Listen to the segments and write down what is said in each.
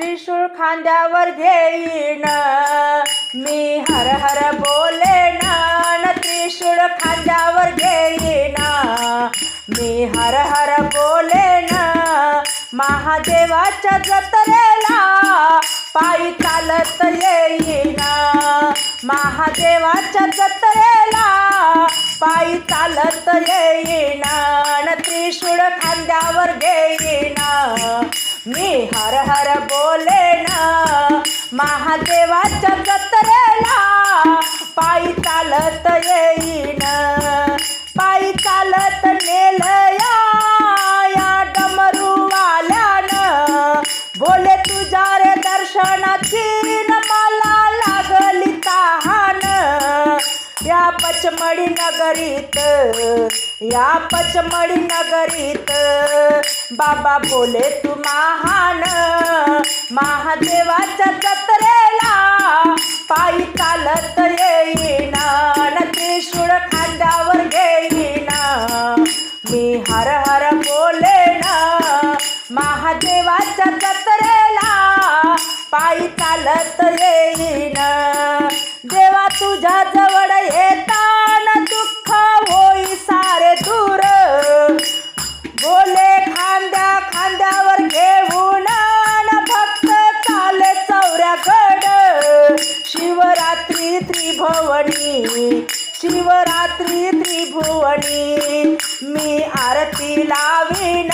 त्रिशूळ खांद्यावर घेईन. मी हर हर बोले न त्रिशूळ खांद्यावर घेईन. मी हर हर बोले ना महादेवाच्या जत्रेला पायी चालत येईन. महादेवाच्या जत्रेला पायी चालत येईन. त्रिशूळ खांद्यावर घेईना. मी हर हर बोले ना महादेवाच्या जत्रेला पायी चालत येईन. पायी चालत नेलया या डमरूवाल्यानं बोले तुझ्या रे दर्शनाची न मला लागली तहान. या पचमडी नगरीत या पचमडी नगरीत बाबा बोले तू महान महादेवाच्या जत्रेला पायी चालत येईन त्रिशूळ खांद्यावर घेईन. मी हर हर बोलेन महादेवाच्या जत्रेला पायी चालत ये शिवणी शिवरात्री त्रिभुवनी मी आरती लावीन.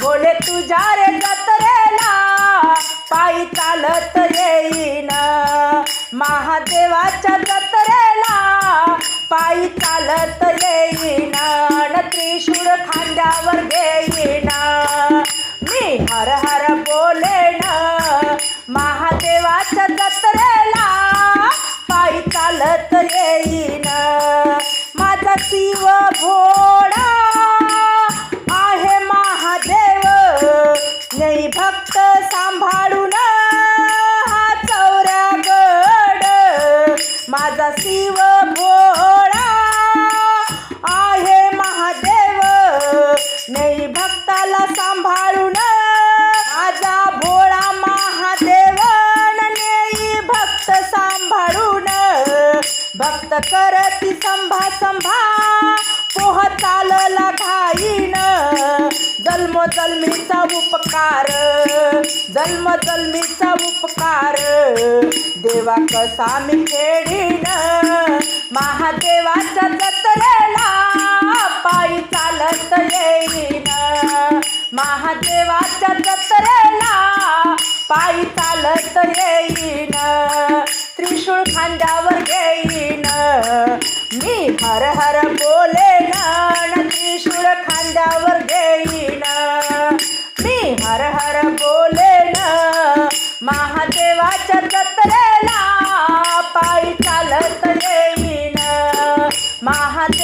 बोले तुझ्या रे जत्रेला पायी चालत येईन. महादेवाच्या शिव भोळा आहे महादेव. नाही भक्ताला सांभाळून माझा भोळा महादेव नाही भक्त सांभाळून. भक्त करती संभा संभा पोहताल घाईन. जन्म जन्मीचा उपकार जन्म जन्मीचा उपकार. देवा कसा मी खेळीन महादेवाच्या जत्रेला पायी चालत येईन. महादेवाच्या जत्रेला पायी चालत येईन. त्रिशूळ खांद्यावर घेईन. मी हर हर बोले महादेवाच्या दत्तरेला पायी चालत नेमीन महादेव